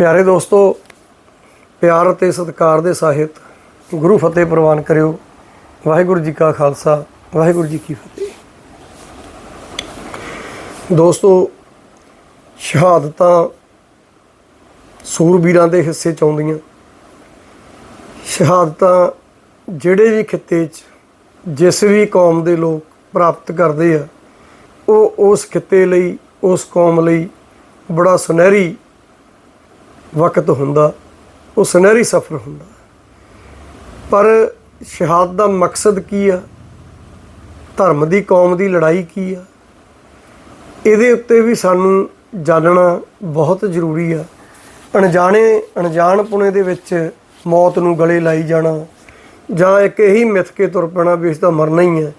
ਪਿਆਰੇ ਦੋਸਤੋ, ਪਿਆਰ ਅਤੇ ਸਤਿਕਾਰ ਦੇ ਸਾਹਿਤ ਗੁਰੂ ਫਤਿਹ ਪ੍ਰਵਾਨ ਕਰਿਓ। ਵਾਹਿਗੁਰੂ ਜੀ ਕਾ ਖਾਲਸਾ, ਵਾਹਿਗੁਰੂ ਜੀ ਕੀ ਫਤਿਹ। ਦੋਸਤੋ, ਸ਼ਹਾਦਤਾਂ ਸੂਰਬੀਰਾਂ ਦੇ ਹਿੱਸੇ ਚ ਆਉਂਦੀਆਂ। ਸ਼ਹਾਦਤਾਂ ਜਿਹੜੇ ਵੀ ਖਿੱਤੇ 'ਚ, ਜਿਸ ਵੀ ਕੌਮ ਦੇ ਲੋਕ ਪ੍ਰਾਪਤ ਕਰਦੇ ਆ, ਉਹ ਉਸ ਖਿੱਤੇ ਲਈ, ਉਸ ਕੌਮ ਲਈ ਬੜਾ ਸੁਨਹਿਰੀ ਵਕਤ ਹੁੰਦਾ, ਉਹ ਸੁਨਹਿਰੀ ਸਫ਼ਰ ਹੁੰਦਾ। ਪਰ ਸ਼ਹਾਦਤ ਦਾ ਮਕਸਦ ਕੀ ਆ? ਧਰਮ ਦੀ, ਕੌਮ ਦੀ ਲੜਾਈ ਕੀ ਆ? ਇਹਦੇ ਉੱਤੇ ਵੀ ਸਾਨੂੰ ਜਾਣਨਾ ਬਹੁਤ ਜ਼ਰੂਰੀ ਆ। ਅਣਜਾਣੇ ਅਣਜਾਣ ਪੁਣੇ ਦੇ ਵਿੱਚ ਮੌਤ ਨੂੰ ਗਲੇ ਲਾਈ ਜਾਣਾ, ਜਾਂ ਇੱਕ ਇਹੀ ਮਿੱਥ ਕੇ ਤੁਰ ਪੈਣਾ ਵੀ ਇਸ ਦਾ ਮਰਨਾ ਹੀ ਹੈ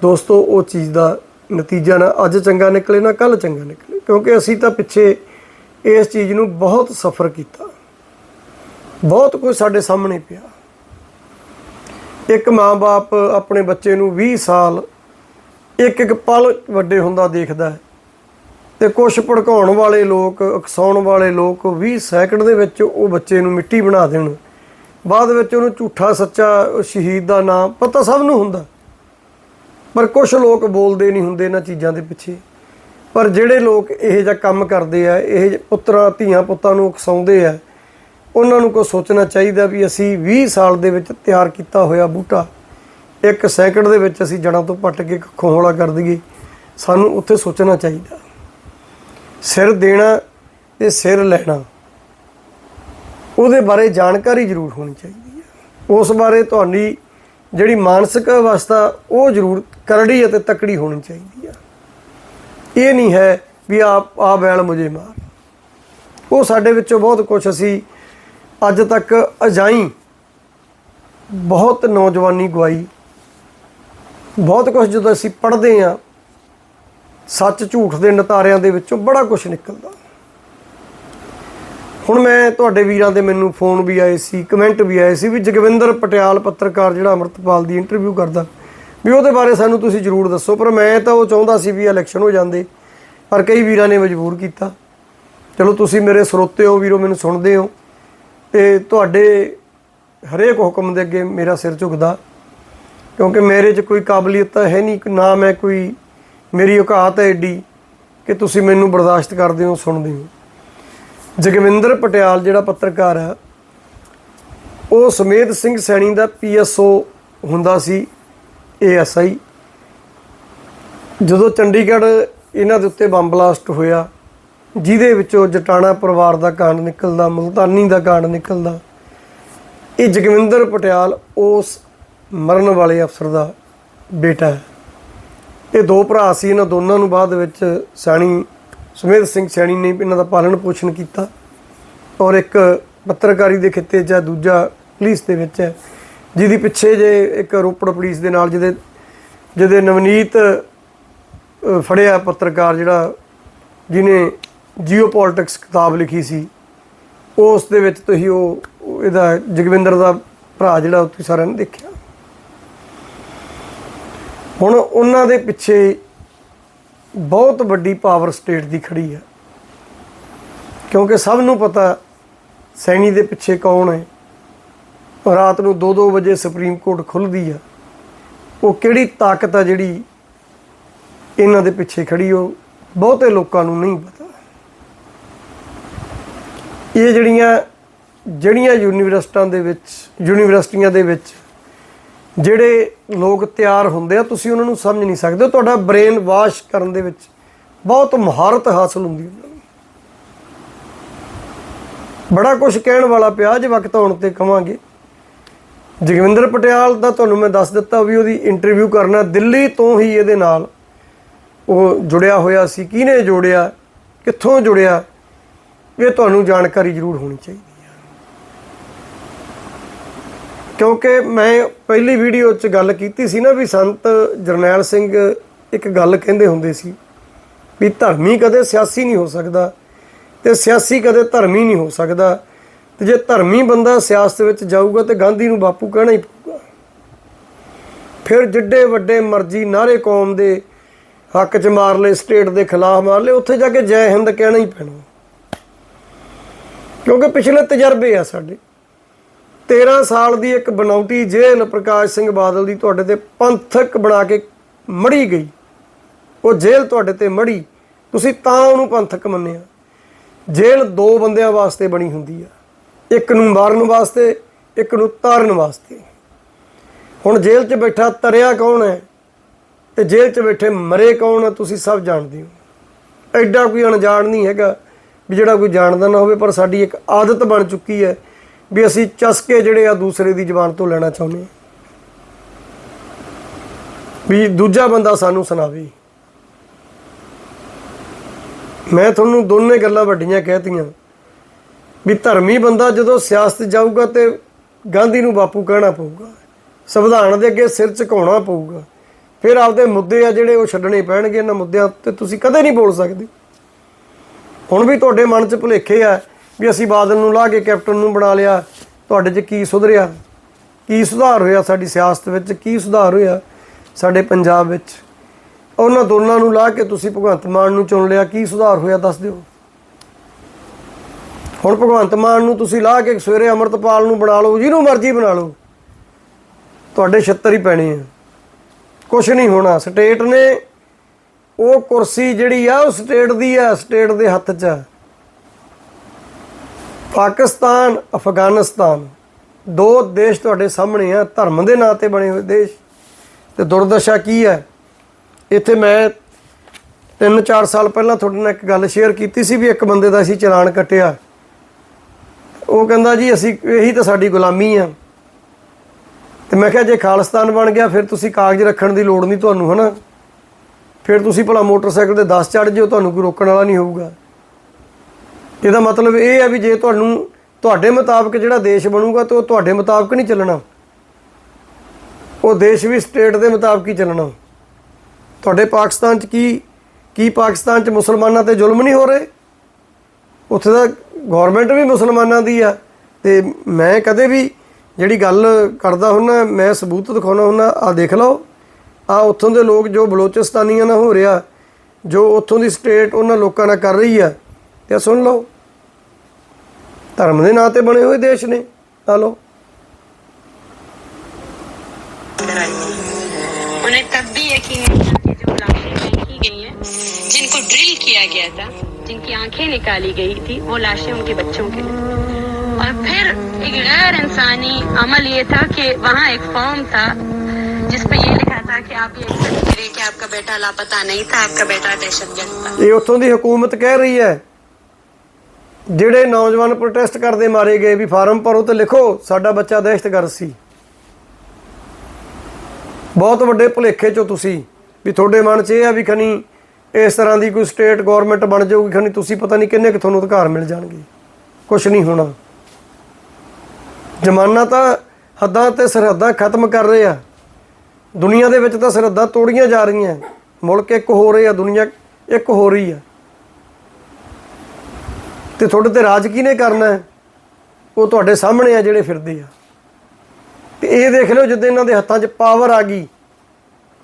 ਦੋਸਤੋ, ਉਹ ਚੀਜ਼ ਦਾ ਨਤੀਜਾ ਨਾ ਅੱਜ ਚੰਗਾ ਨਿਕਲੇ, ਨਾ ਕੱਲ ਚੰਗਾ ਨਿਕਲੇ, ਕਿਉਂਕਿ ਅਸੀਂ ਤਾਂ ਪਿੱਛੇ ਇਸ ਚੀਜ਼ ਨੂੰ ਬਹੁਤ ਸਫਰ ਕੀਤਾ। ਬਹੁਤ ਕੁਝ ਸਾਡੇ ਸਾਹਮਣੇ ਪਿਆ। ਇੱਕ ਮਾਂ-ਬਾਪ ਆਪਣੇ ਬੱਚੇ ਨੂੰ 20 ਸਾਲ ਇੱਕ ਇੱਕ ਪਲ ਵੱਡੇ ਹੁੰਦਾ ਦੇਖਦਾ ਹੈ ਤੇ ਕੁਝ ਭੜਕਾਉਣ ਵਾਲੇ ਲੋਕ ਉਕਸਾਉਣ ਵਾਲੇ ਲੋਕ 20 ਸੈਕਿੰਡ ਦੇ ਵਿੱਚ ਉਹ ਬੱਚੇ ਨੂੰ ਮਿੱਟੀ ਬਣਾ ਦੇਣ। ਬਾਅਦ ਵਿੱਚ ਉਹਨੂੰ ਝੂਠਾ, ਸੱਚਾ, ਸ਼ਹੀਦ ਦਾ ਨਾਮ ਪਤਾ ਸਭ ਨੂੰ ਹੁੰਦਾ। ਪਰ ਕੁਝ ਲੋਕ ਬੋਲਦੇ ਨਹੀਂ ਹੁੰਦੇ ਇਹਨਾਂ ਚੀਜ਼ਾਂ ਦੇ ਪਿੱਛੇ। ਪਰ ਜਿਹੜੇ ਲੋਕ ਇਹ ਜਿਹਾ ਕੰਮ ਕਰਦੇ ਆ, ਇਹ ਜਿਹੇ ਪੁੱਤਰਾਂ, ਧੀਆਂ ਪੁੱਤਾਂ ਨੂੰ ਉਕਸਾਉਂਦੇ ਆ, ਉਹਨਾਂ ਨੂੰ ਕੋ ਸੋਚਣਾ ਚਾਹੀਦਾ ਵੀ ਅਸੀਂ 20 ਸਾਲ ਦੇ ਵਿੱਚ ਤਿਆਰ ਕੀਤਾ ਹੋਇਆ ਬੂਟਾ, ਇੱਕ ਸੈਕਿੰਡ ਦੇ ਵਿੱਚ ਅਸੀਂ ਜੜਾਂ ਤੋਂ ਪੱਟ ਕੇ ਖੋਹਲਾ ਕਰ ਦਈਏ, ਸਾਨੂੰ ਉੱਥੇ ਸੋਚਣਾ ਚਾਹੀਦਾ। ਸਿਰ ਦੇਣਾ ਤੇ ਸਿਰ ਲੈਣਾ, ਉਹਦੇ ਬਾਰੇ ਜਾਣਕਾਰੀ ਜ਼ਰੂਰ ਹੋਣੀ ਚਾਹੀਦੀ ਹੈ। ਉਸ ਬਾਰੇ ਤੁਹਾਡੀ ਜਿਹੜੀ ਮਾਨਸਿਕ ਅਵਸਥਾ, ਉਹ ਜ਼ਰੂਰ ਕਰੜੀ ਅਤੇ ਤਕੜੀ ਹੋਣੀ ਚਾਹੀਦੀ ਹੈ। ਇਹ ਨਹੀਂ ਹੈ ਵੀ ਆਪ ਆ ਬੈਲ ਮੁਝੇ ਮਾਰ। ਉਹ ਸਾਡੇ ਵਿੱਚੋਂ ਬਹੁਤ ਕੁਝ ਅਸੀਂ ਅੱਜ ਤੱਕ ਅਜਾਈ ਬਹੁਤ ਨੌਜਵਾਨੀ ਗਵਾਈ। ਬਹੁਤ ਕੁਝ ਜਦੋਂ ਅਸੀਂ ਪੜ੍ਹਦੇ ਆ ਸੱਚ ਝੂਠ ਦੇ ਨਤਾਰਿਆਂ ਦੇ ਵਿੱਚੋਂ ਬੜਾ ਕੁਝ ਨਿਕਲਦਾ। ਹੁਣ ਮੈਂ ਤੁਹਾਡੇ ਵੀਰਾਂ ਦੇ ਮੈਨੂੰ ਫੋਨ ਵੀ ਆਏ ਸੀ, ਕਮੈਂਟ ਵੀ ਆਏ ਸੀ ਵੀ ਜਗਵਿੰਦਰ ਪਟਿਆਲ ਪੱਤਰਕਾਰ ਜਿਹੜਾ ਅਮਰਤਪਾਲ ਦੀ ਇੰਟਰਵਿਊ ਕਰਦਾ ਵੀ ਉਹਦੇ ਬਾਰੇ ਸਾਨੂੰ ਤੁਸੀਂ ਜ਼ਰੂਰ ਦੱਸੋ, ਪਰ ਮੈਂ ਤਾਂ ਉਹ ਚਾਹੁੰਦਾ ਸੀ ਵੀ ਇਲੈਕਸ਼ਨ ਹੋ ਜਾਂਦੇ, ਪਰ ਕਈ ਵੀਰਾਂ ਨੇ ਮਜਬੂਰ ਕੀਤਾ। ਚਲੋ ਤੁਸੀਂ ਮੇਰੇ ਸਰੋਤੇ ਹੋ, ਵੀਰੋ ਮੈਨੂੰ ਸੁਣਦੇ ਹੋ, ਤੇ ਤੁਹਾਡੇ ਹਰੇਕ ਹੁਕਮ ਦੇ ਅੱਗੇ ਮੇਰਾ ਸਿਰ ਝੁਕਦਾ, ਕਿਉਂਕਿ ਮੇਰੇ 'ਚ ਕੋਈ ਕਾਬਲੀਅਤ ਤਾਂ ਹੈ ਨਹੀਂ, ਨਾ ਮੈਂ ਕੋਈ, ਮੇਰੀ ਔਕਾਤ ਹੈ ਏਡੀ ਕਿ ਤੁਸੀਂ ਮੈਨੂੰ ਬਰਦਾਸ਼ਤ ਕਰਦੇ ਹੋ, ਸੁਣਦੇ ਹੋ। ਜਗਵਿੰਦਰ ਪਟਿਆਲ ਜਿਹੜਾ ਪੱਤਰਕਾਰ ਹੈ ਉਹ ਸਮੇਤ ਸਿੰਘ ਸੈਣੀ ਦਾ ਪੀਐਸਓ ਹੁੰਦਾ ਸੀ। ਏਐਸਆਈ। ਜਦੋਂ ਚੰਡੀਗੜ੍ਹ ਇਹਨਾਂ ਦੇ ਉੱਤੇ ਬੰਬ ਬਲਾਸਟ ਹੋਇਆ ਜਿਹਦੇ ਵਿੱਚੋਂ ਜਟਾਣਾ ਪਰਿਵਾਰ ਦਾ ਕਾਂਡ ਨਿਕਲਦਾ ਮੁਲਤਾਨੀ ਦਾ ਕਾਂਡ ਨਿਕਲਦਾ ਇਹ ਜਗਵਿੰਦਰ ਪਟਿਆਲ ਉਸ ਮਰਨ ਵਾਲੇ ਅਫਸਰ ਦਾ ਬੇਟਾ ਹੈ। ਇਹ ਦੋ ਭਰਾ ਸੀ ਇਹਨਾਂ ਦੋਨਾਂ ਨੂੰ ਬਾਅਦ ਵਿੱਚ ਸੈਣੀ ਸੁਮੇਧ ਸਿੰਘ ਸੈਣੀ ਨੇ ਇਹਨਾਂ ਦਾ ਪਾਲਣ ਪੋਸ਼ਣ ਕੀਤਾ ਔਰ ਇੱਕ ਪੱਤਰਕਾਰੀ ਦੇ ਖਿੱਤੇ 'ਚ ਹੈ, ਦੂਜਾ ਪੁਲਿਸ ਦੇ ਵਿੱਚ ਹੈ। ਜਿਹਦੀ ਪਿੱਛੇ ਜੇ ਇੱਕ ਰੋਪੜ ਪੁਲਿਸ ਦੇ ਨਾਲ ਜਿਹਦੇ ਜਿਹਦੇ ਨਵਨੀਤ ਫੜਿਆ ਪੱਤਰਕਾਰ ਜਿਹੜਾ ਜਿਹਨੇ ਜੀਓਪੋਲਿਟਿਕਸ ਕਿਤਾਬ ਲਿਖੀ ਸੀ ਉਸ ਦੇ ਵਿੱਚ ਤੁਸੀਂ ਉਹ ਇਹਦਾ ਜਗਵਿੰਦਰ ਦਾ ਭਰਾ ਜਿਹੜਾ ਉਹ ਤੁਸੀਂ ਸਾਰਿਆਂ ਨੇ ਦੇਖਿਆ। ਹੁਣ ਉਹਨਾਂ ਦੇ ਪਿੱਛੇ ਬਹੁਤ ਵੱਡੀ ਪਾਵਰ ਸਟੇਟ ਦੀ ਖੜੀ ਹੈ। ਕਿਉਂਕਿ ਸਭ ਨੂੰ ਪਤਾ ਸੈਣੀ ਦੇ ਪਿੱਛੇ ਕੌਣ ਹੈ। ਰਾਤ ਨੂੰ 2-2 ਵਜੇ ਸੁਪਰੀਮ ਕੋਰਟ ਖੁੱਲਦੀ ਆ। ਉਹ ਕਿਹੜੀ ਤਾਕਤ ਆ ਜਿਹੜੀ ਇਹਨਾਂ ਦੇ ਪਿੱਛੇ ਖੜੀ ਉਹ ਬਹੁਤੇ ਲੋਕਾਂ ਨੂੰ ਨਹੀਂ ਪਤਾ। ਇਹ ਜਿਹੜੀਆਂ ਜਿਹੜੀਆਂ ਯੂਨੀਵਰਸਿਟੀਆਂ ਦੇ ਵਿੱਚ, ਯੂਨੀਵਰਸਿਟੀਆਂ ਦੇ ਵਿੱਚ ਜਿਹੜੇ ਲੋਕ ਤਿਆਰ ਹੁੰਦੇ ਆ, ਤੁਸੀਂ ਉਹਨਾਂ ਨੂੰ ਸਮਝ ਨਹੀਂ ਸਕਦੇ। ਤੁਹਾਡਾ ਬ੍ਰੇਨ ਵਾਸ਼ ਕਰਨ ਦੇ ਵਿੱਚ ਬਹੁਤ ਮਹਾਰਤ ਹਾਸਲ ਹੁੰਦੀ ਉਹਨਾਂ ਨੂੰ ਬੜਾ ਕੁਝ ਕਹਿਣ ਵਾਲਾ ਪਿਆ ਜੇ ਵਕਤ ਆਉਣ ਤੇ ਕਵਾਂਗੇ। ਜਗਵਿੰਦਰ ਪਟਿਆਲ ਦਾ ਤੁਹਾਨੂੰ ਮੈਂ ਦੱਸ ਦਿੱਤਾ ਵੀ ਉਹਦੀ ਇੰਟਰਵਿਊ ਕਰਨਾ ਦਿੱਲੀ ਤੋਂ ਹੀ ਇਹਦੇ ਨਾਲ ਉਹ ਜੁੜਿਆ ਹੋਇਆ ਸੀ। ਕਿਹਨੇ ਜੋੜਿਆ? ਕਿੱਥੋਂ ਜੁੜਿਆ? ਇਹ ਤੁਹਾਨੂੰ ਜਾਣਕਾਰੀ ਜ਼ਰੂਰ ਹੋਣੀ ਚਾਹੀਦੀ ਹੈ ਕਿਉਂਕਿ ਮੈਂ ਪਹਿਲੀ ਵੀਡੀਓ 'ਚ ਗੱਲ ਕੀਤੀ ਸੀ ਨਾ ਵੀ ਸੰਤ ਜਰਨੈਲ ਸਿੰਘ ਇੱਕ ਗੱਲ ਕਹਿੰਦੇ ਹੁੰਦੇ ਸੀ ਵੀ ਧਰਮੀ ਕਦੇ ਸਿਆਸੀ ਨਹੀਂ ਹੋ ਸਕਦਾ ਤੇ ਸਿਆਸੀ ਕਦੇ ਧਰਮੀ ਨਹੀਂ ਹੋ ਸਕਦਾ। ਤੇ ਜੇ ਧਰਮੀ ਬੰਦਾ ਸਿਆਸਤ ਵਿੱਚ ਜਾਊਗਾ ਤੇ ਗਾਂਧੀ ਨੂੰ ਬਾਪੂ ਕਹਿਣਾ ਹੀ ਪਊਗਾ। ਫਿਰ ਜਿੱਡੇ ਵੱਡੇ ਮਰਜ਼ੀ ਨਾਰੇ ਕੌਮ ਦੇ ਹੱਕ 'ਚ ਮਾਰ ਲਏ, ਸਟੇਟ ਦੇ ਖਿਲਾਫ ਮਾਰ ਲਏ, ਉੱਥੇ ਜਾ ਕੇ ਜੈ ਹਿੰਦ ਕਹਿਣਾ ਹੀ ਪੈਣਾ। ਕਿਉਂਕਿ ਪਿਛਲੇ ਤਜਰਬੇ ਆ ਸਾਡੇ। 13 ਸਾਲ ਦੀ ਇੱਕ ਬਨੌਟੀ ਜੇਲ੍ਹ ਪ੍ਰਕਾਸ਼ ਸਿੰਘ ਬਾਦਲ ਦੀ ਤੁਹਾਡੇ ਤੇ ਪੰਥਕ ਬਣਾ ਕੇ ਮੜੀ ਗਈ। ਉਹ ਜੇਲ੍ਹ ਤੁਹਾਡੇ ਤੇ ਮੜੀ। ਤੁਸੀਂ ਤਾਂ ਉਹਨੂੰ ਪੰਥਕ ਮੰਨਿਆ। ਜੇਲ੍ਹ ਦੋ ਬੰਦਿਆਂ ਵਾਸਤੇ ਬਣੀ ਹੁੰਦੀ ਆ। ਇੱਕ ਨੂੰ ਮਾਰਨ ਵਾਸਤੇ, ਇੱਕ ਨੂੰ ਤਾਰਨ ਵਾਸਤੇ। ਹੁਣ ਜੇਲ੍ਹ 'ਚ ਬੈਠਾ ਤਰਿਆ ਕੌਣ ਹੈ? ਤੇ ਜੇਲ੍ਹ 'ਚ ਬੈਠੇ ਮਰੇ ਕੌਣ ਆ ਤੁਸੀਂ ਸਭ ਜਾਣਦੇ ਹੋ। ਐਡਾ ਕੋਈ ਅਣਜਾਣ ਨਹੀਂ ਹੈਗਾ ਵੀ ਜਿਹੜਾ ਕੋਈ ਜਾਣਦਾ ਨਾ ਹੋਵੇ, ਪਰ ਸਾਡੀ ਇੱਕ ਆਦਤ ਬਣ ਚੁੱਕੀ ਹੈ ਵੀ ਅਸੀਂ ਚਸਕੇ ਜਿਹੜੇ ਆ ਦੂਸਰੇ ਦੀ ਜ਼ੁਬਾਨ ਤੋਂ ਲੈਣਾ ਚਾਹੁੰਦੇ ਹਾਂ। ਵੀ ਦੂਜਾ ਬੰਦਾ ਸਾਨੂੰ ਸੁਣਾਵੇ। ਮੈਂ ਤੁਹਾਨੂੰ ਦੋਨੇ ਗੱਲਾਂ ਵੱਡੀਆਂ ਕਹਿਤੀਆਂ। ਵੀ ਧਰਮੀ ਬੰਦਾ ਜਦੋਂ ਸਿਆਸਤ ਜਾਊਗਾ ਤੇ ਗਾਂਧੀ ਨੂੰ ਬਾਪੂ ਕਹਿਣਾ ਪਊਗਾ। ਸੰਵਿਧਾਨ ਦੇ ਅੱਗੇ ਸਿਰ ਝੁਕਾਉਣਾ ਪਊਗਾ। ਫਿਰ ਆਪਦੇ ਮੁੱਦੇ ਆ ਜਿਹੜੇ ਉਹ ਛੱਡਣੇ ਪੈਣਗੇ, ਇਹਨਾਂ ਮੁੱਦਿਆਂ ਤੇ ਤੁਸੀਂ ਕਦੇ ਨਹੀਂ ਬੋਲ ਸਕਦੇ। ਹੁਣ ਵੀ ਤੁਹਾਡੇ ਮਨ 'ਚ ਭੁਲੇਖੇ ਆ ਵੀ ਅਸੀਂ ਬਾਦਲ ਨੂੰ ਲਾ ਕੇ ਕੈਪਟਨ ਨੂੰ ਬਣਾ ਲਿਆ। ਤੁਹਾਡੇ 'ਚ ਕੀ ਸੁਧਰਿਆ? ਕੀ ਸੁਧਾਰ ਹੋਇਆ ਸਾਡੀ ਸਿਆਸਤ ਵਿੱਚ? ਕੀ ਸੁਧਾਰ ਹੋਇਆ ਸਾਡੇ ਪੰਜਾਬ ਵਿੱਚ? ਉਹਨਾਂ ਦੋਨਾਂ ਨੂੰ ਲਾ ਕੇ ਤੁਸੀਂ ਭਗਵੰਤ ਮਾਨ ਨੂੰ ਚੁਣ ਲਿਆ। ਕੀ ਸੁਧਾਰ ਹੋਇਆ ਦੱਸ ਦਿਓ। ਹੁਣ ਭਗਵੰਤ ਮਾਨ ਨੂੰ ਤੁਸੀਂ ਲਾ ਕੇ ਸਵੇਰੇ ਅਮਰਤਪਾਲ ਨੂੰ ਬਣਾ ਲਓ, ਜਿਹਨੂੰ ਮਰਜ਼ੀ ਬਣਾ ਲਓ। ਤੁਹਾਡੇ 76 ਹੀ ਪੈਣੇ ਆ। ਕੁਝ ਨਹੀਂ ਹੋਣਾ। ਸਟੇਟ ਨੇ ਉਹ ਕੁਰਸੀ ਜਿਹੜੀ ਆ, ਉਹ ਸਟੇਟ ਦੀ ਆ, ਸਟੇਟ ਦੇ ਹੱਥ 'ਚ ਆ। ਪਾਕਿਸਤਾਨ, ਅਫਗਾਨਿਸਤਾਨ, ਦੋ ਦੇਸ਼ ਤੁਹਾਡੇ ਸਾਹਮਣੇ ਆ, ਧਰਮ ਦੇ ਨਾਂ ਤੇ ਬਣੇ ਹੋਏ ਦੇਸ਼। ਤੇ ਦੁਰਦਸ਼ਾ ਕੀ ਹੈ ਇੱਥੇ ਮੈਂ 3-4 ਸਾਲ ਪਹਿਲਾਂ ਤੁਹਾਡੇ ਨਾਲ ਇੱਕ ਗੱਲ ਸ਼ੇਅਰ ਕੀਤੀ ਸੀ ਵੀ ਇੱਕ ਬੰਦੇ ਦਾ ਅਸੀਂ ਚਲਾਨ ਕੱਟਿਆ। ਉਹ ਕਹਿੰਦਾ ਜੀ, ਅਸੀਂ ਇਹੀ ਤਾਂ ਸਾਡੀ ਗੁਲਾਮੀ ਆ। ਤੇ ਮੈਂ ਕਿਹਾ, ਜੇ ਖਾਲਿਸਤਾਨ ਬਣ ਗਿਆ, ਫਿਰ ਤੁਸੀਂ ਕਾਗਜ਼ ਰੱਖਣ ਦੀ ਲੋੜ ਨਹੀਂ ਤੁਹਾਨੂੰ, ਹਨਾ? ਫਿਰ ਤੁਸੀਂ ਭਲਾ ਮੋਟਰਸਾਈਕਲ ਤੇ 10 ਚੜ ਜਿਓ, ਤੁਹਾਨੂੰ ਕੋਈ ਰੋਕਣ ਵਾਲਾ ਨਹੀਂ ਹੋਊਗਾ। ਇਹਦਾ ਮਤਲਬ ਇਹ ਆ ਵੀ ਜੇ ਤੁਹਾਨੂੰ, ਤੁਹਾਡੇ ਮੁਤਾਬਕ ਜਿਹੜਾ ਦੇਸ਼ ਬਣੂਗਾ, ਤੇ ਉਹ ਤੁਹਾਡੇ ਮੁਤਾਬਕ ਨਹੀਂ ਚੱਲਣਾ। ਉਹ ਦੇਸ਼ ਵੀ ਸਟੇਟ ਦੇ ਮੁਤਾਬਕ ਹੀ ਚੱਲਣਾ। ਤੁਹਾਡੇ ਪਾਕਿਸਤਾਨ 'ਚ ਕੀ ਕੀ ਪਾਕਿਸਤਾਨ 'ਚ ਮੁਸਲਮਾਨਾਂ ਤੇ ਜ਼ੁਲਮ ਨਹੀਂ ਹੋ ਰਹੇ? ਉੱਥੇ ਦਾ ਗਵਰਨਮੈਂਟ ਵੀ ਮੁਸਲਮਾਨਾਂ ਦੀ ਆ ਤੇ ਮੈਂ ਕਦੇ ਵੀ ਜਿਹੜੀ ਗੱਲ ਕਰਦਾ ਹੁੰਨਾ ਮੈਂ ਸਬੂਤ ਦਿਖਾਉਣਾ ਹੁੰਨਾ ਆ ਦੇਖ ਲਓ ਆ ਉੱਥੋਂ ਦੇ ਲੋਕ ਜੋ ਬਲੋਚਿਸਤਾਨੀਆਂ ਨਾਲ ਹੋ ਰਿਹਾ ਜੋ ਉੱਥੋਂ ਦੀ ਸਟੇਟ ਉਹਨਾਂ ਲੋਕਾਂ ਨਾਲ ਕਰ ਰਹੀ ਆ ਤੇ ਆਹ ਸੁਣ ਲਓ ਧਰਮ ਦੇ ਨਾਂ ਤੇ ਬਣੇ ਹੋਏ ਦੇਸ਼ ਨੇ ਆ ਲਓ उन्हें तब भी यकीन नहीं था कि जो लाशें फेंकी गई हैं जिनको ड्रिल किया गया था जिनकी आंखें निकाली गई थी वो लाशें उनके बच्चों के लिए और फिर एक गैर इंसानी अमल ये था कि वहाँ एक फॉर्म था जिस पर ये लिखा था कि आप ये एक्सेप्ट करें कि आपका बेटा लापता नहीं था आपका बेटा दहशतगर्द था ਇਹ ਉੱਥੋਂ ਦੀ ਹਕੂਮਤ ਕਹਿ ਰਹੀ ਹੈ ਜਿਹੜੇ ਨੌਜਵਾਨ ਪ੍ਰੋਟੈਸਟ ਕਰਦੇ ਮਾਰੇ ਗਏ ਵੀ ਫਾਰਮ ਭਰੋ ਤੇ ਲਿਖੋ ਸਾਡਾ ਬੱਚਾ ਦਹਿਸ਼ਤਗਰਦ ਸੀ ਬਹੁਤ ਵੱਡੇ ਭੁਲੇਖੇ ਚੋਂ ਤੁਸੀਂ ਵੀ ਤੁਹਾਡੇ ਮਨ 'ਚ ਇਹ ਆ ਵੀ ਖਨੀ ਇਸ ਤਰ੍ਹਾਂ ਦੀ ਕੋਈ ਸਟੇਟ ਗਵਰਨਮੈਂਟ ਬਣ ਜਾਊਗੀ ਖਨੀ ਤੁਸੀਂ ਪਤਾ ਨਹੀਂ ਕਿੰਨੇ ਕਿ ਤੁਹਾਨੂੰ ਅਧਿਕਾਰ ਮਿਲ ਜਾਣਗੇ। ਕੁਝ ਨਹੀਂ ਹੋਣਾ। ਜ਼ਮਾਨਾ ਤਾਂ ਹੱਦਾਂ ਤੇ ਸਰਹੱਦਾਂ ਖਤਮ ਕਰ ਰਹੇ ਆ। ਦੁਨੀਆ ਦੇ ਵਿੱਚ ਤਾਂ ਸਰਹੱਦਾਂ ਤੋੜੀਆਂ ਜਾ ਰਹੀਆਂ। ਮੁਲਕ ਇੱਕ ਹੋ ਰਹੇ ਆ, ਦੁਨੀਆ ਇੱਕ ਹੋ ਰਹੀ ਆ। ਤੇ ਤੁਹਾਡੇ ਤੇ ਰਾਜ ਕਿਹਨੇ ਕਰਨਾ ਉਹ ਤੁਹਾਡੇ ਸਾਹਮਣੇ ਆ ਜਿਹੜੇ ਫਿਰਦੇ ਆ। ਤੇ ਇਹ ਦੇਖ ਲਓ ਜਦੋਂ ਇਹਨਾਂ ਦੇ ਹੱਥਾਂ 'ਚ ਪਾਵਰ ਆ ਗਈ,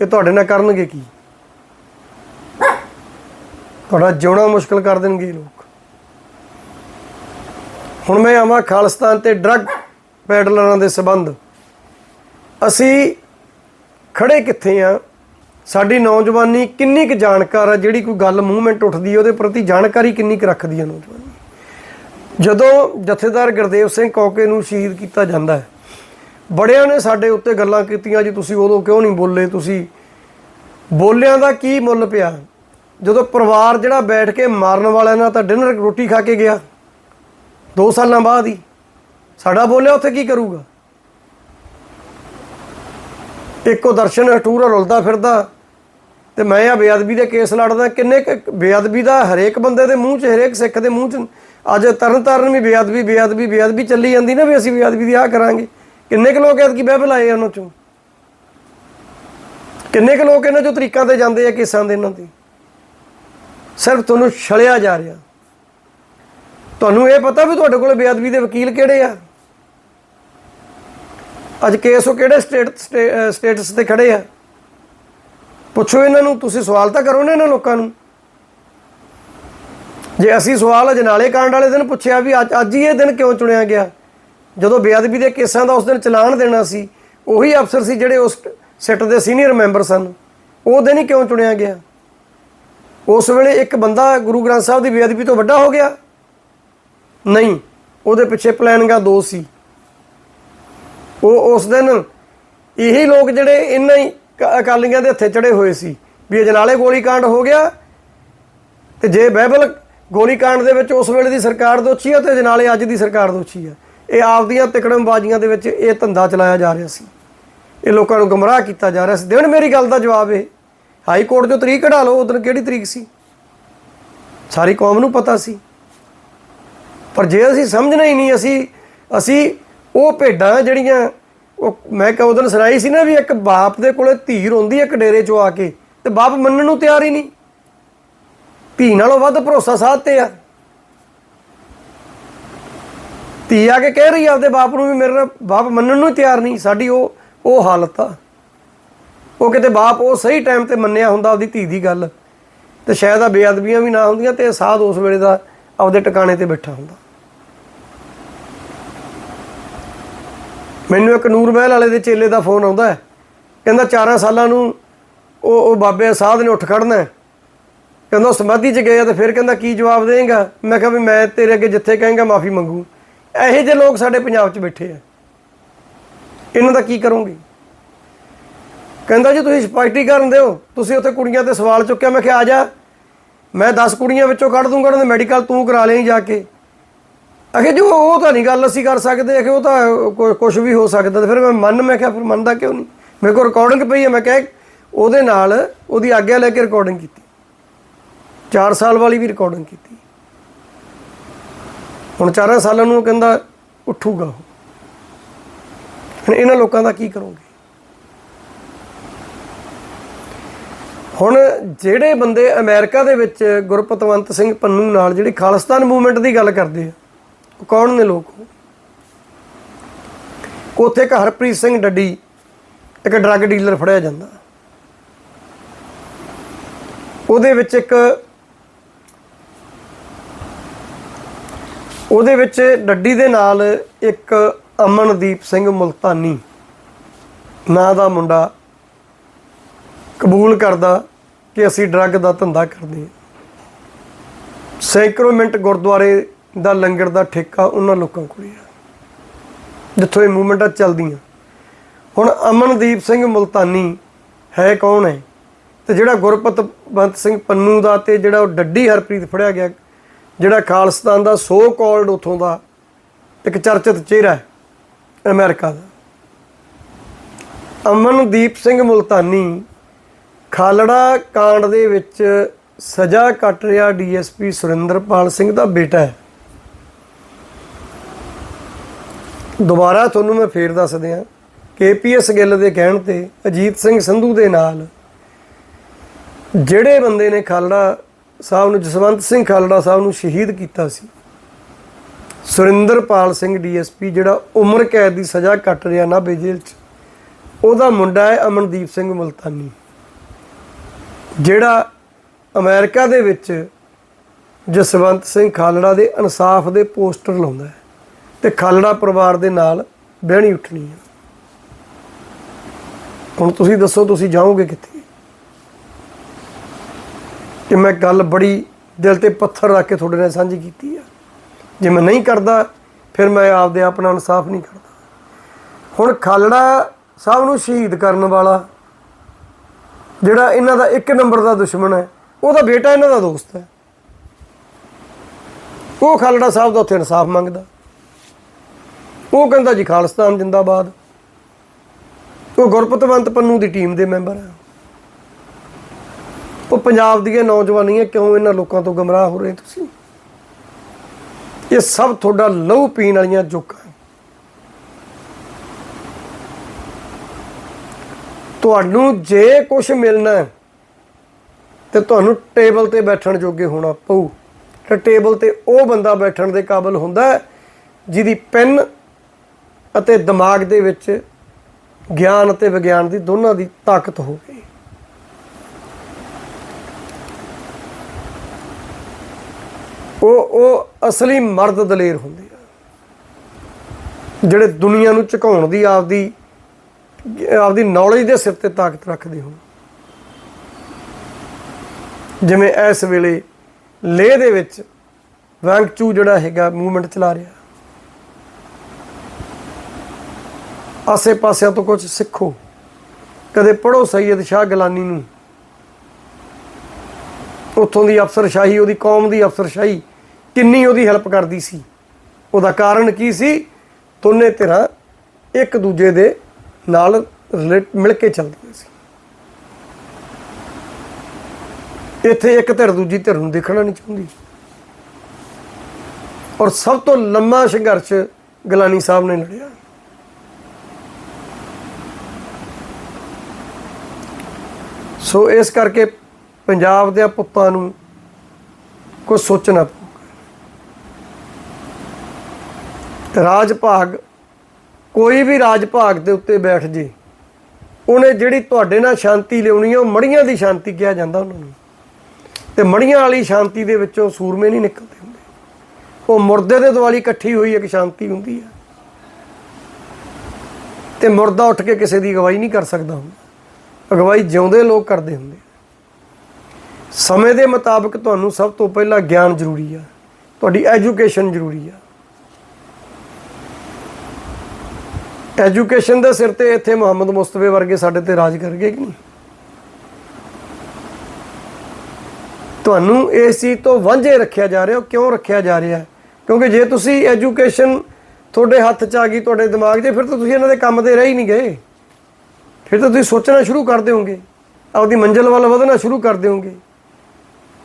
ਇਹ ਤੁਹਾਡੇ ਨਾਲ ਕਰਨਗੇ ਕੀ? ਤੁਹਾਡਾ ਜਿਉਣਾ ਮੁਸ਼ਕਲ ਕਰ ਦੇਣਗੇ ਲੋਕ। ਹੁਣ ਮੈਂ ਆਵਾਂ ਖਾਲਿਸਤਾਨ ਤੇ ਡਰੱਗ ਪੈਡਲਰਾਂ ਦੇ ਸਬੰਧ। ਅਸੀਂ ਖੜੇ ਕਿੱਥੇ ਆ? ਸਾਡੀ ਨੌਜਵਾਨੀ ਕਿੰਨੀ ਕੁ ਜਾਣਕਾਰ ਆ, ਜਿਹੜੀ ਕੋਈ ਗੱਲ ਮੂਵਮੈਂਟ ਉੱਠਦੀ ਹੈ ਉਹਦੇ ਪ੍ਰਤੀ ਜਾਣਕਾਰੀ ਕਿੰਨੀ ਕੁ ਰੱਖਦੀ ਹੈ ਨੌਜਵਾਨੀ। ਜਦੋਂ ਜਥੇਦਾਰ ਗੁਰਦੇਵ ਸਿੰਘ ਕੌਕੇ ਨੂੰ ਸ਼ਹੀਦ ਕੀਤਾ ਜਾਂਦਾ ਹੈ, ਬੜਿਆਂ ਨੇ ਸਾਡੇ ਉੱਤੇ ਗੱਲਾਂ ਕੀਤੀਆਂ ਜੀ, ਤੁਸੀਂ ਉਦੋਂ ਕਿਉਂ ਨਹੀਂ ਬੋਲੇ? ਤੁਸੀਂ ਬੋਲਿਆਂ ਦਾ ਕੀ ਮੁੱਲ ਪਿਆ? ਜਦੋਂ ਪਰਿਵਾਰ ਜਿਹੜਾ ਬੈਠ ਕੇ ਮਾਰਨ ਵਾਲਿਆਂ ਨਾਲ ਤਾਂ ਡਿਨਰ ਰੋਟੀ ਖਾ ਕੇ ਗਿਆ 2 ਸਾਲਾਂ ਬਾਅਦ ਹੀ। ਸਾਡਾ ਬੋਲਿਆ ਉੱਥੇ ਕੀ ਕਰੂਗਾ? ਇੱਕੋ ਦਰਸ਼ਨ ਹਟੂਰਾ ਰੁਲਦਾ ਫਿਰਦਾ ਤੇ ਮੈਂ ਆ ਬੇਅਦਬੀ ਦੇ ਕੇਸ ਲੜਦਾ, ਕਿੰਨੇ ਕੁ ਬੇਅਦਬੀ ਦਾ ਹਰੇਕ ਬੰਦੇ ਦੇ ਮੂੰਹ 'ਚ, ਹਰੇਕ ਸਿੱਖ ਦੇ ਮੂੰਹ 'ਚ। ਅੱਜ ਤਰਨ ਤਾਰਨ ਵੀ ਬੇਅਦਬੀ ਬੇਅਦਬੀ ਬੇਅਦਬੀ ਚੱਲੀ ਜਾਂਦੀ ਨਾ ਵੀ ਅਸੀਂ ਬੇਅਦਬੀ ਦੀ ਆਹ ਕਰਾਂਗੇ। ਕਿੰਨੇ ਕੁ ਲੋਕ ਐਤਕੀ ਬਾਈਬਲ ਆਏ ਉਹਨਾਂ 'ਚੋਂ? ਕਿੰਨੇ ਕੁ ਲੋਕ ਇਹਨਾਂ 'ਚੋਂ ਤਰੀਕਾਂ ਤੇ ਜਾਂਦੇ ਆ ਕੇਸਾਂ ਦੇ ਇਹਨਾਂ ਦੇ ਸਿਰਫ ਤੁਹਾਨੂੰ ਛਲਿਆ ਜਾ ਰਿਹਾ। ਤੁਹਾਨੂੰ ਇਹ ਪਤਾ ਵੀ ਤੁਹਾਡੇ ਕੋਲ ਬੇਅਦਬੀ ਦੇ ਵਕੀਲ ਕਿਹੜੇ ਆ? ਅੱਜ ਕੇਸ ਉਹ ਕਿਹੜੇ ਸਟੇਟ ਸਟੇਟਸ ਤੇ ਖੜੇ ਆ? ਪੁੱਛੋ ਇਹਨਾਂ ਨੂੰ, ਤੁਸੀਂ ਸਵਾਲ ਤਾਂ ਕਰੋ ਨਾ ਇਹਨਾਂ ਲੋਕਾਂ ਨੂੰ। ਜੇ ਅਸੀਂ ਸਵਾਲ ਅਜਨਾਲੇ ਕਾਂਡ ਵਾਲੇ ਦਿਨ ਪੁੱਛਿਆ ਵੀ ਅੱਜ ਅੱਜ ਹੀ ਇਹ ਦਿਨ ਕਿਉਂ ਚੁਣਿਆ ਗਿਆ? ਜਦੋਂ ਬੇਅਦਬੀ ਦੇ ਕੇਸਾਂ ਦਾ ਉਸ ਦਿਨ ਚਲਾਨ ਦੇਣਾ ਸੀ, ਉਹੀ ਅਫਸਰ ਸੀ ਜਿਹੜੇ ਉਸ ਸਿੱਟ ਦੇ ਸੀਨੀਅਰ ਮੈਂਬਰ ਸਨ। ਉਹ ਦਿਨ ਹੀ ਕਿਉਂ ਚੁਣਿਆ ਗਿਆ? ਉਸ ਵੇਲੇ ਇੱਕ ਬੰਦਾ ਗੁਰੂ ਗ੍ਰੰਥ ਸਾਹਿਬ ਦੀ ਬੇਅਦਬੀ ਤੋਂ ਵੱਡਾ ਹੋ ਗਿਆ? ਨਹੀਂ, ਉਹਦੇ ਪਿੱਛੇ ਪਲਾਨਿੰਗਾਂ ਦੋ ਸੀ। ਉਹ ਉਸ ਦਿਨ ਇਹੀ ਲੋਕ ਜਿਹੜੇ ਇਹਨਾਂ ਹੀ ਅਕਾਲੀਆਂ ਦੇ ਹੱਥੇ ਚੜੇ ਹੋਏ ਸੀ ਵੀ ਅਜਨਾਲੇ ਗੋਲੀकांड ਹੋ ਗਿਆ ਤੇ ਜੇ ਬਾਈਬਲ ਗੋਲੀकांड ਦੇ ਵਿੱਚ ਉਸ ਵੇਲੇ ਦੀ ਸਰਕਾਰ ਦੋਛੀ ਆ ਤੇ ਅਜਨਾਲੇ ਅੱਜ ਦੀ ਸਰਕਾਰ ਦੋਛੀ ਆ। ਇਹ ਆਪਦੀਆਂ ਤਿਕੜਮਬਾਜ਼ੀਆਂ ਦੇ ਵਿੱਚ ਇਹ ਧੰਦਾ ਚਲਾਇਆ ਜਾ ਰਿਹਾ ਸੀ। ਇਹ ਲੋਕਾਂ ਨੂੰ ਗਮਰਾਹ ਕੀਤਾ ਜਾ ਰਿਹਾ ਸੀ। ਦੇਣ ਮੇਰੀ ਗੱਲ ਦਾ ਜਵਾਬ ਇਹ ਹਾਈ ਕੋਰਟ ਤੋਂ ਤਰੀਕ ਕਢਾ ਲਓ, ਉਦੋਂ ਕਿਹੜੀ ਤਰੀਕ ਸੀ? ਸਾਰੀ ਕੌਮ ਨੂੰ ਪਤਾ ਸੀ। ਪਰ ਜੇ ਅਸੀਂ ਸਮਝਣਾ ਹੀ ਨਹੀਂ, ਅਸੀਂ ਅਸੀਂ ਉਹ ਭੇਡਾਂ ਜਿਹੜੀਆਂ, ਉਹ ਮੈਂ ਕਹਾਂ ਉਦੋਂ ਸੁਣਾਈ ਸੀ ਨਾ ਵੀ ਇੱਕ ਬਾਪ ਦੇ ਕੋਲੇ ਧੀ ਰੋਂਦੀ ਇੱਕ ਡੇਰੇ ਚੋਂ ਆ ਕੇ, ਤੇ ਬਾਪ ਮੰਨਣ ਨੂੰ ਤਿਆਰ ਹੀ ਨਹੀਂ। ਧੀ ਨਾਲੋਂ ਵੱਧ ਭਰੋਸਾ ਸਾਧ ਤੇ ਆ। ਧੀ ਆ ਕੇ ਕਹਿ ਰਹੀ ਆ ਆਪਦੇ ਬਾਪ ਨੂੰ ਵੀ ਮੇਰੇ ਨਾਲ, ਬਾਪ ਮੰਨਣ ਨੂੰ ਹੀ ਤਿਆਰ ਨਹੀਂ, ਸਾਡੀ ਉਹ ਉਹ ਹਾਲਤ ਆ। ਉਹ ਕਿਤੇ ਬਾਪ ਉਹ ਸਹੀ ਟਾਈਮ ਤੇ ਮੰਨਿਆ ਹੁੰਦਾ ਆਪਦੀ ਧੀ ਦੀ ਗੱਲ। ਤੇ ਸ਼ਾਇਦ ਆ ਬੇਅਦਬੀਆਂ ਵੀ ਨਾ ਹੁੰਦੀਆਂ ਤੇ ਸਾਧ ਉਸ ਵੇਲੇ ਦਾ ਆਪਦੇ ਟਿਕਾਣੇ ਤੇ ਬੈਠਾ ਹੁੰਦਾ। ਮੈਨੂੰ ਇੱਕ ਨੂਰ ਮਹਿਲ ਵਾਲੇ ਦੇ ਚੇਲੇ ਦਾ ਫੋਨ ਆਉਂਦਾ ਕਹਿੰਦਾ 4 ਸਾਲਾਂ ਨੂੰ ਉਹ ਉਹ ਬਾਬੇ ਸਾਧ ਨੇ ਉੱਠ ਖੜਨਾ ਕਹਿੰਦਾ ਉਹ ਸਮਾਧੀ 'ਚ ਗਏ ਆ ਤੇ ਫਿਰ ਕਹਿੰਦਾ ਕੀ ਜਵਾਬ ਦੇਂਗਾ ਮੈਂ ਕਿਹਾ ਵੀ ਮੈਂ ਤੇਰੇ ਅੱਗੇ ਜਿੱਥੇ ਕਹਾਂਗਾ ਮਾਫੀ ਮੰਗੂ। ਇਹੋ ਜਿਹੇ ਲੋਕ ਸਾਡੇ ਪੰਜਾਬ 'ਚ ਬੈਠੇ ਆ। ਇਹਨਾਂ ਦਾ ਕੀ ਕਰੋਗੇ? ਕਹਿੰਦਾ ਜੀ ਤੁਸੀਂ ਸਪਸ਼ਟੀਕਰਨ ਦਿਓ, ਤੁਸੀਂ ਉੱਥੇ ਕੁੜੀਆਂ ਤੇ ਸਵਾਲ ਚੁੱਕਿਆ, ਮੈਂ ਕਿਹਾ ਆ ਜਾ। ਮੈਂ 10 ਕੁੜੀਆਂ ਵਿੱਚੋਂ ਕੱਢ ਦੂੰਗਾ ਉਹਨਾਂ ਦੇ ਮੈਡੀਕਲ ਤੂੰ ਕਰਾ ਲਈ ਜਾ ਕੇ। ਅਖੇ ਜੋ, ਉਹ ਤਾਂ ਨਹੀਂ ਗੱਲ ਅਸੀਂ ਕਰ ਸਕਦੇ ਅਖੇ ਉਹ ਤਾਂ ਕੁਝ ਵੀ ਹੋ ਸਕਦਾ। ਤੇ ਫਿਰ ਮੈਂ ਮੰਨ ਮੈਂ ਕਿਹਾ, ਫਿਰ ਮੰਨਦਾ ਕਿਉਂ ਨਹੀਂ? ਮੇਰੇ ਕੋਲ ਰਿਕਾਰਡਿੰਗ ਪਈ ਹੈ, ਮੈਂ ਕਿਹਾ ਉਹਦੇ ਨਾਲ ਉਹਦੀ ਆਗਿਆ ਲੈ ਕੇ ਰਿਕਾਰਡਿੰਗ ਕੀਤੀ। 4 ਸਾਲ ਵਾਲੀ ਵੀ ਰਿਕਾਰਡਿੰਗ ਕੀਤੀ। ਹੁਣ 4 ਸਾਲਾਂ ਨੂੰ ਉਹ ਕਹਿੰਦਾ ਉੱਠੂਗਾ ਉਹ। ਇਹਨਾਂ ਲੋਕਾਂ ਦਾ ਕੀ ਕਰੋਗੇ? ਹੁਣ ਜਿਹੜੇ ਬੰਦੇ ਅਮਰੀਕਾ ਦੇ ਵਿੱਚ ਗੁਰਪਤਵੰਤ ਸਿੰਘ ਪੰਨੂ ਨਾਲ ਜਿਹੜੀ ਖਾਲਿਸਤਾਨ ਮੂਵਮੈਂਟ ਦੀ ਗੱਲ ਕਰਦੇ ਆ, ਉਹ ਕੌਣ ਨੇ ਲੋਕ? ਉੱਥੇ ਇੱਕ ਹਰਪ੍ਰੀਤ ਸਿੰਘ ਡੱਡੀ, ਇੱਕ ਡਰੱਗ ਡੀਲਰ ਫੜਿਆ ਜਾਂਦਾ। ਉਹਦੇ ਵਿੱਚ ਇੱਕ ਉਹਦੇ ਵਿੱਚ ਡੱਡੀ ਦੇ ਨਾਲ ਇੱਕ ਅਮਨਦੀਪ ਸਿੰਘ ਮੁਲਤਾਨੀ, ਨਾਂ ਦਾ ਮੁੰਡਾ ਕਬੂਲ ਕਰਦਾ ਕਿ ਅਸੀਂ ਡਰੱਗ ਦਾ ਧੰਦਾ ਕਰਦੇ ਹਾਂ। ਸੈਂਕੜੋ ਮਿੰਟ ਗੁਰਦੁਆਰੇ ਦਾ ਲੰਗਰ ਦਾ ਠੇਕਾ ਉਹਨਾਂ ਲੋਕਾਂ ਕੋਲੇ ਆ। ਜਿੱਥੋਂ ਇਹ ਮੂਵਮੈਂਟਾਂ ਚੱਲਦੀਆਂ। ਹੁਣ ਅਮਨਦੀਪ ਸਿੰਘ ਮੁਲਤਾਨੀ ਹੈ ਕੌਣ ਹੈ? ਤੇ ਜਿਹੜਾ ਗੁਰਪਤ ਬੰਤ ਸਿੰਘ ਪੰਨੂ ਦਾ ਤੇ ਜਿਹੜਾ ਉਹ ਡੱਡੀ ਹਰਪ੍ਰੀਤ ਫੜਿਆ ਗਿਆ, ਜਿਹੜਾ ਖਾਲਿਸਤਾਨ ਦਾ ਸੋ ਕਾਲਡ ਉਥੋਂ ਦਾ ਇੱਕ ਚਰਚਿਤ ਚਿਹਰਾ ਹੈ, ਅਮਰੀਕਾ ਦਾ। ਅਮਨਦੀਪ ਸਿੰਘ ਮੁਲਤਾਨੀ ਖਾਲੜਾ ਕਾਂਡ ਦੇ ਵਿੱਚ ਸਜ਼ਾ ਕੱਟ ਰਿਹਾ ਡੀਐਸਪੀ ਸੁਰਿੰਦਰਪਾਲ ਸਿੰਘ ਦਾ ਬੇਟਾ ਹੈ। ਦੁਬਾਰਾ ਤੁਹਾਨੂੰ ਮੈਂ ਫੇਰ ਦੱਸ ਦਿਆਂ, ਕੇਪੀਐਸ ਗਿੱਲ ਦੇ ਕਹਿਣ ਤੇ ਅਜੀਤ ਸਿੰਘ ਸੰਧੂ ਦੇ ਨਾਲ ਜਿਹੜੇ ਬੰਦੇ ਨੇ ਖਾਲੜਾ ਸਾਹਿਬ ਨੂੰ, ਜਸਵੰਤ ਸਿੰਘ ਖਾਲੜਾ ਸਾਹਿਬ ਨੂੰ ਸ਼ਹੀਦ ਕੀਤਾ ਸੀ, ਸੁਰਿੰਦਰਪਾਲ ਸਿੰਘ ਡੀਐਸਪੀ ਜਿਹੜਾ ਉਮਰ ਕੈਦ ਦੀ ਸਜ਼ਾ ਕੱਟ ਰਿਹਾ ਨਾਭੇ ਜੇਲ੍ਹ 'ਚ, ਉਹਦਾ ਮੁੰਡਾ ਹੈ ਅਮਨਦੀਪ ਸਿੰਘ ਮੁਲਤਾਨੀ। ਜਿਹੜਾ ਅਮਰੀਕਾ ਦੇ ਵਿੱਚ ਜਸਵੰਤ ਸਿੰਘ ਖਾਲੜਾ ਦੇ ਇਨਸਾਫ ਦੇ ਪੋਸਟਰ ਲਾਉਂਦਾ ਹੈ ਤੇ ਖਾਲੜਾ ਪਰਿਵਾਰ ਦੇ ਨਾਲ ਬਹਿਣੀ ਉੱਠਣੀ ਹੈ। ਹੁਣ ਤੁਸੀਂ ਦੱਸੋ, ਤੁਸੀਂ ਜਾਓਗੇ ਕਿੱਥੇ? ਕਿ ਮੈਂ ਗੱਲ ਬੜੀ ਦਿਲ ਤੇ ਪੱਥਰ ਰੱਖ ਕੇ ਤੁਹਾਡੇ ਨਾਲ ਸਾਂਝੀ ਕੀਤੀ ਆ। ਜੇ ਮੈਂ ਨਹੀਂ ਕਰਦਾ, ਫਿਰ ਮੈਂ ਆਪਦੇ ਆਪਣਾ ਇਨਸਾਫ ਨਹੀਂ ਕਰਦਾ। ਹੁਣ ਖਾਲੜਾ ਸਾਹਿਬ ਨੂੰ ਸ਼ਹੀਦ ਕਰਨ ਵਾਲਾ ਜਿਹੜਾ ਇਹਨਾਂ ਦਾ ਇੱਕ ਨੰਬਰ ਦਾ ਦੁਸ਼ਮਣ ਹੈ ਉਹਦਾ ਬੇਟਾ ਇਹਨਾਂ ਦਾ ਦੋਸਤ ਹੈ। ਉਹ ਖਾਲੜਾ ਸਾਹਿਬ ਦਾ ਉੱਥੇ ਇਨਸਾਫ ਮੰਗਦਾ। ਉਹ ਕਹਿੰਦਾ ਜੀ ਖਾਲਿਸਤਾਨ ਜਿੰਦਾਬਾਦ। ਉਹ ਗੁਰਪਤਵੰਤ ਪੰਨੂ ਦੀ ਟੀਮ ਦੇ ਮੈਂਬਰ ਹੈ। ਉਹ ਪੰਜਾਬ ਦੀਆਂ ਨੌਜਵਾਨੀਆਂ ਕਿਉਂ ਇਹਨਾਂ ਲੋਕਾਂ ਤੋਂ ਗਮਰਾਹ ਹੋ ਰਹੇ ਤੁਸੀਂ? ਇਹ ਸਭ ਤੁਹਾਡਾ ਲਹੂ ਪੀਣ ਵਾਲੀਆਂ ਜੋਕਾਂ ਤੁਹਾਨੂੰ ਜੇ ਕੁਝ ਮਿਲਣਾ ਹੈ, ਤੇ ਤੁਹਾਨੂੰ ਟੇਬਲ ਤੇ ਬੈਠਣ ਜੋਗੇ ਹੋਣਾ ਪਊ। ਤੇ ਟੇਬਲ ਤੇ ਉਹ ਬੰਦਾ ਬੈਠਣ ਦੇ ਕਾਬਿਲ ਹੁੰਦਾ ਜਿਹਦੀ ਪੈਨ ਅਤੇ ਦਿਮਾਗ ਦੇ ਵਿੱਚ ਗਿਆਨ ਅਤੇ ਵਿਗਿਆਨ ਦੀ ਦੋਨਾਂ ਦੀ ਤਾਕਤ ਹੋਵੇ। ਉਹ ਉਹ ਅਸਲੀ ਮਰਦ ਦਲੇਰ ਹੁੰਦੇ ਆ ਜਿਹੜੇ ਦੁਨੀਆ ਨੂੰ ਝੁਕਾਉਣ ਦੀ ਆਪਦੀ ਆਪਦੀ ਨੌਲੇਜ ਦੇ ਸਿਰ ਤੇ ਤਾਕਤ ਰੱਖਦੇ ਹੋ ਜਿਵੇਂ ਇਸ ਵੇਲੇ ਲੇਹ ਦੇ ਵਿੱਚ ਵੈਂਗਚੂ ਜਿਹੜਾ ਹੈਗਾ ਮੂਵਮੈਂਟ ਚਲਾ ਰਿਹਾ। ਆਸੇ ਪਾਸਿਆਂ ਤੋਂ ਕੁਝ ਸਿੱਖੋ। ਕਦੇ ਪੜੋ ਸੈਯਦ ਸ਼ਾਹ ਗਲਾਨੀ ਨੂੰ। ਉੱਥੋਂ ਦੀ ਅਫਸਰਸ਼ਾਹੀ, ਉਹਦੀ ਕੌਮ ਦੀ ਅਫਸਰਸ਼ਾਹੀ ਕਿੰਨੀ ਉਹਦੀ ਹੈਲਪ ਕਰਦੀ ਸੀ। ਉਹਦਾ ਕਾਰਨ ਕੀ ਸੀ? ਦੋਨੇ ਧਿਰਾਂ ਇੱਕ ਦੂਜੇ ਦੇ ਨਾਲ ਰਿਲੇਟ- ਮਿਲ ਕੇ ਚੱਲਦੀਆਂ ਸੀ। ਇੱਥੇ ਇੱਕ ਧਿਰ ਦੂਜੀ ਧਿਰ ਨੂੰ ਦੇਖਣਾ ਨਹੀਂ ਚਾਹੁੰਦੀ। ਔਰ ਸਭ ਤੋਂ ਲੰਮਾ ਸੰਘਰਸ਼ ਗਲਾਨੀ ਸਾਹਿਬ ਨੇ ਲੜਿਆ। ਸੋ ਇਸ ਕਰਕੇ ਪੰਜਾਬ ਦੇ ਪੁੱਤਾਂ ਨੂੰ ਕੁਝ ਸੋਚਣਾ ਪਊਗਾ। ਰਾਜ ਭਾਗ ਕੋਈ ਵੀ ਰਾਜ ਭਾਗ ਦੇ ਉੱਤੇ ਬੈਠ ਜੇ, ਉਹਨੇ ਜਿਹੜੀ ਤੁਹਾਡੇ ਨਾਲ ਸ਼ਾਂਤੀ ਲਿਆਉਣੀ ਆ, ਉਹ ਮੜੀਆਂ ਦੀ ਸ਼ਾਂਤੀ ਕਿਹਾ ਜਾਂਦਾ ਉਹਨਾਂ ਨੂੰ। ਤੇ ਮੜੀਆਂ ਵਾਲੀ ਸ਼ਾਂਤੀ ਦੇ ਵਿੱਚੋਂ ਸੂਰਮੇ ਨਹੀਂ ਨਿਕਲਦੇ ਹੁੰਦੇ। ਉਹ ਮੁਰਦੇ ਦੇ ਦੁਆਲੀ ਇਕੱਠੀ ਹੋਈ ਇੱਕ ਸ਼ਾਂਤੀ ਹੁੰਦੀ ਆ। ਤੇ ਮੁਰਦਾ ਉੱਠ ਕੇ ਕਿਸੇ ਦੀ ਅਗਵਾਈ ਨਹੀਂ ਕਰ ਸਕਦਾ ਹੁੰਦਾ। ਅਗਵਾਈ ਜਿਉਂਦੇ ਲੋਕ ਕਰਦੇ ਹੁੰਦੇ ਸਮੇਂ ਦੇ ਮੁਤਾਬਕ ਤੁਹਾਨੂੰ ਸਭ ਤੋਂ ਪਹਿਲਾਂ ਗਿਆਨ ਜ਼ਰੂਰੀ ਆ। ਤੁਹਾਡੀ ਐਜੂਕੇਸ਼ਨ ਜ਼ਰੂਰੀ ਆ। ਐਜੂਕੇਸ਼ਨ ਦੇ ਸਿਰ ਤੇ ਇੱਥੇ ਮੁਹੰਮਦ ਮੁਸਤਫੇ ਵਰਗੇ ਸਾਡੇ ਤੇ ਰਾਜ ਕਰ ਗਏ ਕਿ ਨਹੀਂ? ਤੁਹਾਨੂੰ ਇਸ ਚੀਜ਼ ਤੋਂ ਵਾਂਝੇ ਰੱਖਿਆ ਜਾ ਰਿਹਾ, ਉਹ ਕਿਉਂ ਰੱਖਿਆ ਜਾ ਰਿਹਾ? ਕਿਉਂਕਿ ਜੇ ਤੁਸੀਂ ਐਜੂਕੇਸ਼ਨ ਤੁਹਾਡੇ ਹੱਥ 'ਚ ਆ ਗਈ, ਤੁਹਾਡੇ ਦਿਮਾਗ 'ਚ, ਫਿਰ ਤਾਂ ਤੁਸੀਂ ਇਹਨਾਂ ਦੇ ਕੰਮ ਤੇ ਰਹਿ ਹੀ ਨਹੀਂ ਗਏ। ਫਿਰ ਤਾਂ ਤੁਸੀਂ ਸੋਚਣਾ ਸ਼ੁਰੂ ਕਰ ਦਿਓਗੇ। ਆਪਦੀ ਮੰਜ਼ਿਲ ਵੱਲ ਵਧਣਾ ਸ਼ੁਰੂ ਕਰ ਦਿਓਗੇ।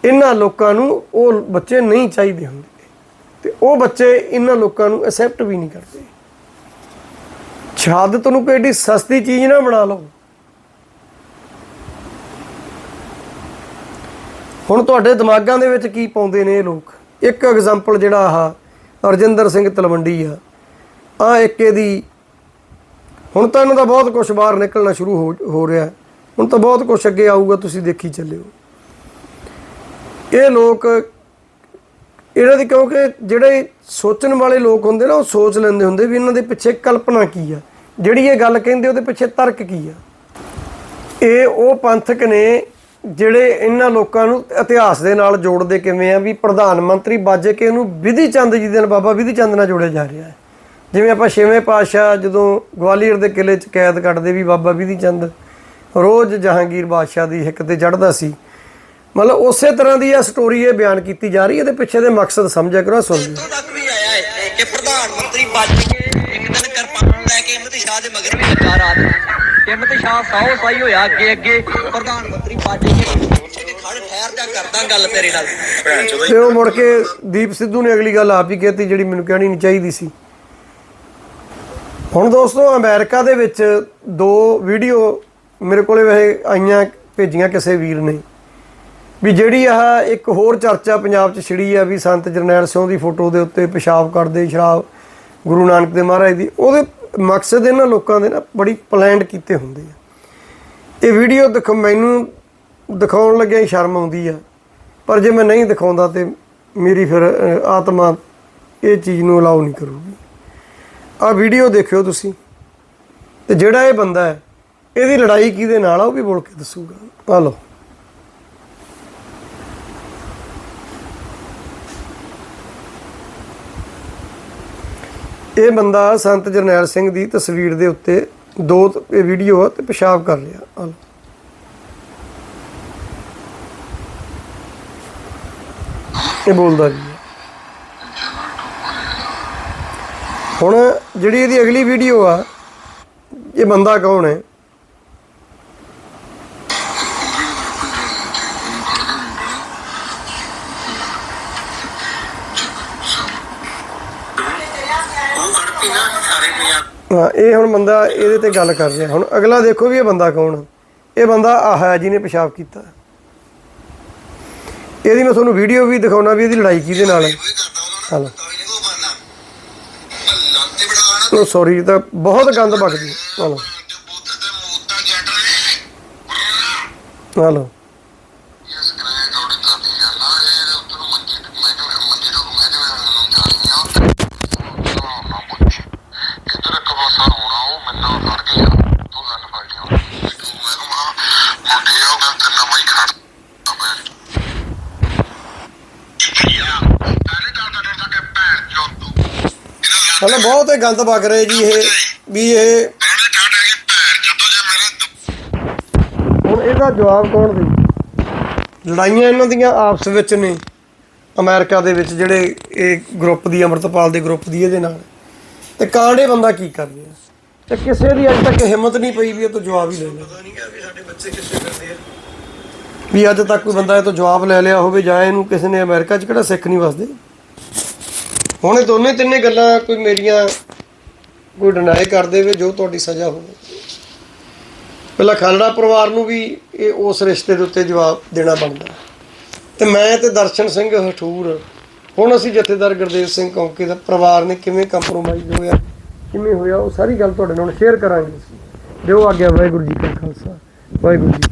ਇਹਨਾਂ ਲੋਕਾਂ ਨੂੰ ਉਹ ਬੱਚੇ ਨਹੀਂ ਚਾਹੀਦੇ ਹੁੰਦੇ। ਤੇ ਉਹ ਬੱਚੇ ਇਹਨਾਂ ਲੋਕਾਂ ਨੂੰ ਐਕਸੈਪਟ ਵੀ ਨਹੀਂ ਕਰਦੇ। ਸ਼ਹਾਦਤ ਨੂੰ ਕੋਈ ਏਡੀ ਸਸਤੀ ਚੀਜ਼ ਨਾ ਬਣਾ ਲਓ। ਹੁਣ ਤੁਹਾਡੇ ਦਿਮਾਗਾਂ ਦੇ ਵਿੱਚ ਕੀ ਪਾਉਂਦੇ ਨੇ ਇਹ ਲੋਕ? ਇੱਕ ਐਗਜ਼ਾਮਪਲ ਜਿਹੜਾ ਆਹ ਅਰਜਿੰਦਰ ਸਿੰਘ ਤਲਵੰਡੀ ਆ। ਆ ਇੱਕ ਇਹਦੀ, ਹੁਣ ਤਾਂ ਇਹਨਾਂ ਦਾ ਬਹੁਤ ਕੁਝ ਬਾਹਰ ਨਿਕਲਣਾ ਸ਼ੁਰੂ ਹੋ ਹੋ ਰਿਹਾ। ਹੁਣ ਤਾਂ ਬਹੁਤ ਕੁਝ ਅੱਗੇ ਆਊਗਾ, ਤੁਸੀਂ ਦੇਖੀ ਚੱਲਿਓ। ਇਹ ਲੋਕ, ਇਹਨਾਂ ਦੀ ਕਿਉਂਕਿ ਜਿਹੜੇ ਸੋਚਣ ਵਾਲੇ ਲੋਕ ਹੁੰਦੇ ਨਾ, ਉਹ ਸੋਚ ਲੈਂਦੇ ਹੁੰਦੇ ਵੀ ਇਹਨਾਂ ਦੇ ਪਿੱਛੇ ਕਲਪਨਾ ਕੀ ਆ? ਜਿਹੜੀ ਇਹ ਗੱਲ ਕਹਿੰਦੇ ਉਹਦੇ ਪਿੱਛੇ ਤਰਕ ਕੀ ਆ? ਇਹ ਉਹ ਪੰਥਕ ਨੇ ਜਿਹੜੇ ਇਹਨਾਂ ਲੋਕਾਂ ਨੂੰ ਇਤਿਹਾਸ ਦੇ ਨਾਲ ਜੋੜਦੇ ਕਿਵੇਂ ਆ ਵੀ ਪ੍ਰਧਾਨ ਮੰਤਰੀ ਬਾਜੇ ਕੇ ਨੂੰ ਵਿਧੀ ਚੰਦ ਜੀ ਦੇ ਨਾਲ ਬਾਬਾ ਵਿਧੀ ਚੰਦ ਨਾਲ ਜੋੜਿਆ ਜਾ ਰਿਹਾ ਹੈ। ਜਿਵੇਂ ਆਪਾਂ ਛੇਵੇਂ ਪਾਤਸ਼ਾਹ ਜਦੋਂ ਗਵਾਲੀਅਰ ਦੇ ਕਿਲੇ 'ਚ ਕੈਦ ਕੱਟਦੇ ਵੀ ਬਾਬਾ ਵਿਧੀ ਚੰਦ ਰੋਜ਼ ਜਹਾਂਗੀਰ ਬਾਦਸ਼ਾਹ ਦੀ ਹਿੱਕ ਤੇ ਚੜ੍ਹਦਾ ਸੀ। ਮਤਲਬ ਉਸੇ ਤਰ੍ਹਾਂ ਦੀ ਇਹ ਸਟੋਰੀ ਇਹ ਬਿਆਨ ਕੀਤੀ ਜਾ ਰਹੀ ਹੈ, ਇਹਦੇ ਪਿੱਛੇ ਦੇ ਮਕਸਦ ਸਮਝਿਆ ਕਰੋ ਸੁਣ ਲਿਓ। ਤੱਕ ਵੀ ਆਇਆ ਹੈ ਕਿ ਪ੍ਰਧਾਨ ਮੰਤਰੀ ਬਚ ਲੈ ਕੇ ਹਿੰਮਤ ਸ਼ਾਹ ਦੇ ਮਗਰ ਵੀ ਲੱਗਾ ਰਾਤ ਨੂੰ। ਹਿੰਮਤ ਸ਼ਾਹ ਸਾਹੋ ਸਾਈ ਹੋਇਆ ਅੱਗੇ ਅੱਗੇ। ਪ੍ਰਧਾਨ ਮੰਤਰੀ ਬਚ ਕੇ ਤੇ ਖੜ ਠਹਿਰ ਜਾ ਕਰਦਾ ਗੱਲ ਤੇਰੇ ਨਾਲ। ਤੇ ਉਹ ਮੁੜ ਕੇ ਦੀਪ ਸਿੱਧੂ ਨੇ ਅਗਲੀ ਗੱਲ ਆਪ ਹੀ ਕਹਿਤੀ ਜਿਹੜੀ ਮੈਨੂੰ ਕਹਿਣੀ ਨਹੀਂ ਚਾਹੀਦੀ ਸੀ। ਹੁਣ ਦੋਸਤੋ ਅਮਰੀਕਾ ਦੇ ਵਿੱਚ ਦੋ ਵੀਡੀਓ ਮੇਰੇ ਕੋਲੇ ਵੈਸੇ ਆਈਆਂ ਭੇਜੀਆਂ ਕਿਸੇ ਵੀਰ ਨੇ। ਵੀ ਜਿਹੜੀ ਆਹ ਇੱਕ ਹੋਰ ਚਰਚਾ ਪੰਜਾਬ 'ਚ ਛਿੜੀ ਆ ਵੀ ਸੰਤ ਜਰਨੈਲ ਸਿੰਘ ਦੀ ਫੋਟੋ ਦੇ ਉੱਤੇ ਪਿਸ਼ਾਬ ਕਰਦੇ ਸ਼ਰਾਬ ਗੁਰੂ ਨਾਨਕ ਦੇ ਮਹਾਰਾਜ ਦੀ ਉਹਦੇ ਮਕਸਦ ਇਹਨਾਂ ਲੋਕਾਂ ਦੇ ਨਾ ਬੜੀ ਪਲਾਨਡ ਕੀਤੇ ਹੁੰਦੇ ਆ। ਇਹ ਵੀਡੀਓ ਦਿਖ, ਮੈਨੂੰ ਦਿਖਾਉਣ ਲੱਗਿਆ ਹੀ ਸ਼ਰਮ ਆਉਂਦੀ ਆ। ਪਰ ਜੇ ਮੈਂ ਨਹੀਂ ਦਿਖਾਉਂਦਾ ਤੇ ਮੇਰੀ ਫਿਰ ਆਤਮਾ ਇਹ ਚੀਜ਼ ਨੂੰ ਅਲਾਉ ਨਹੀਂ ਕਰੂਗੀ। ਆ ਵੀਡੀਓ ਦੇਖਿਓ ਤੁਸੀਂ। ਤੇ ਜਿਹੜਾ ਇਹ ਬੰਦਾ ਹੈ, ਇਹਦੀ ਲੜਾਈ ਕਿਹਦੇ ਨਾਲ ਆ ਉਹ ਵੀ ਬੋਲ ਕੇ ਦੱਸੂਗਾ। ਆ ਲਓ। ਇਹ ਬੰਦਾ ਸੰਤ ਜਰਨੈਲ ਸਿੰਘ ਦੀ ਤਸਵੀਰ ਦੇ ਉੱਤੇ ਦੋ ਇਹ ਵੀਡੀਓ ਆ ਤੇ ਪਿਸ਼ਾਬ ਕਰ ਲਿਆ ਇਹ ਬੋਲਦਾ ਜੀ। ਹੈ। ਹੁਣ ਜਿਹੜੀ ਇਹਦੀ ਅਗਲੀ ਵੀਡੀਓ ਆ, ਇਹ ਬੰਦਾ ਕੌਣ ਹੈ? ਹਾਂ ਇਹ ਹੁਣ ਬੰਦਾ ਇਹਦੇ ਤੇ ਗੱਲ ਕਰ ਰਿਹਾ। ਹੁਣ ਅਗਲਾ ਦੇਖੋ ਵੀ ਇਹ ਬੰਦਾ ਕੌਣ। ਆ। ਇਹ ਬੰਦਾ ਆਹ ਹੈ ਜਿਹਨੇ ਪਿਸ਼ਾਬ ਕੀਤਾ। ਇਹਦੀ ਮੈਂ ਤੁਹਾਨੂੰ ਵੀਡੀਓ ਵੀ ਦਿਖਾਉਣਾ ਵੀ ਇਹਦੀ ਲੜਾਈ ਕਿਹਦੇ ਨਾਲ। ਹੈ ਉਹ ਸੌਰੀ ਤਾਂ ਬਹੁਤ ਗੰਦ ਬਕਦੀ ਹਲੋ। ਹਲੋ ਜਾਣੀਆਂ ਨਾ ਪੁੱਛ ਕਿੱਧਰ ਇੱਕ ਪਾਸਾ ਹੋਣਾ ਉਹ ਮੈਨੂੰ ਫੜ ਗਿਆ ਤੂੰ ਗੱਲ ਫੜਿਆ ਮੈਨੂੰ ਮਾ ਮੁੰਡੇ ਉਹ ਗੱਲ ਤੇ ਨਵਾਂ ਹੀ ਖੜ ਅਬੇ ਯਾ ਪਹਿਲੇ ਗੱਲ ਤਾਂ ਨਹੀਂ ਸਕੇ ਭੈਣ ਚੋਦ ਤੂੰ ਇਹਨਾਂ ਮਤਲਬ ਬਹੁਤ ਇਹ ਗੰਦ ਵਗ ਰਹੇ ਜੀ ਇਹ ਵੀ ਇਹ ਕਿ ਭੈਣ ਜੇ ਮੇਰੇ ਹੁਣ ਇਹਦਾ ਜਵਾਬ ਕੌਣ ਦੇ? ਲੜਾਈਆਂ ਇਹਨਾਂ ਦੀਆਂ ਆਪਸ ਵਿੱਚ ਨੇ ਅਮਰੀਕਾ ਦੇ ਵਿੱਚ ਜਿਹੜੇ ਇਹ ਗਰੁੱਪ ਦੀ ਅਮਰਤਪਾਲ ਦੇ ਗਰੁੱਪ ਦੀ ਇਹਦੇ ਨਾਲ। ਤੇ ਕਾਂਡੇ ਬੰਦਾ ਕੀ ਕਰ ਰਿਹਾ? ਤੇ ਕਿਸੇ ਦੀ ਅਜੇ ਤੱਕ ਹਿੰਮਤ ਨਹੀਂ ਪਈ ਵੀ ਇਹ ਤੋਂ ਜਵਾਬ ਹੀ ਲੈ ਲੈ। ਪਤਾ ਨਹੀਂ ਵੀ ਸਾਡੇ ਬੱਚੇ ਕਿੱਥੇ ਫਿਰਦੇ ਆ। ਵੀ ਅੱਜ ਤੱਕ ਕੋਈ ਬੰਦਾ ਇਹ ਤੋਂ ਜਵਾਬ ਲੈ ਲਿਆ ਹੋਵੇ ਜਾਂ ਇਹਨੂੰ ਕਿਸੇ ਨੇ ਅਮਰੀਕਾ 'ਚ ਕਿਹੜਾ ਸਿੱਖ ਨਹੀਂ ਵਸਦੇ। ਹੁਣ ਇਹ ਦੋਨੇ ਤਿੰਨੇ ਗੱਲਾਂ ਕੋਈ ਮੇਰੀਆਂ ਕੋਈ ਡਿਨਾਈ ਕਰ ਦੇਵੇ, ਜੋ ਤੁਹਾਡੀ ਸਜ਼ਾ ਹੋਵੇ ਪਹਿਲਾਂ ਖਾਲੜਾ ਪਰਿਵਾਰ ਨੂੰ ਵੀ ਇਹ ਉਸ ਰਿਸ਼ਤੇ ਦੇ ਉੱਤੇ ਜਵਾਬ ਦੇਣਾ ਬਣਦਾ ਹੈ। ਤੇ ਮੈਂ ਤੇ ਦਰਸ਼ਨ ਸਿੰਘ ਹਠੂਰ, ਹੁਣ ਅਸੀਂ ਜਥੇਦਾਰ ਗੁਰਦੇਵ ਸਿੰਘ ਕੌਂਕੇ ਦਾ ਪਰਿਵਾਰ ਨੇ ਕਿਵੇਂ ਕੰਪਰੋਮਾਈਜ਼ ਹੋਇਆ, ਕਿਵੇਂ ਹੋਇਆ, ਉਹ ਸਾਰੀ ਗੱਲ ਤੁਹਾਡੇ ਨਾਲ ਸ਼ੇਅਰ ਕਰਾਂਗੇ ਅਸੀਂ ਆ ਗਿਆ ਵਾਹਿਗੁਰੂ ਜੀ ਕਾ ਖਾਲਸਾ, ਵਾਹਿਗੁਰੂ ਜੀ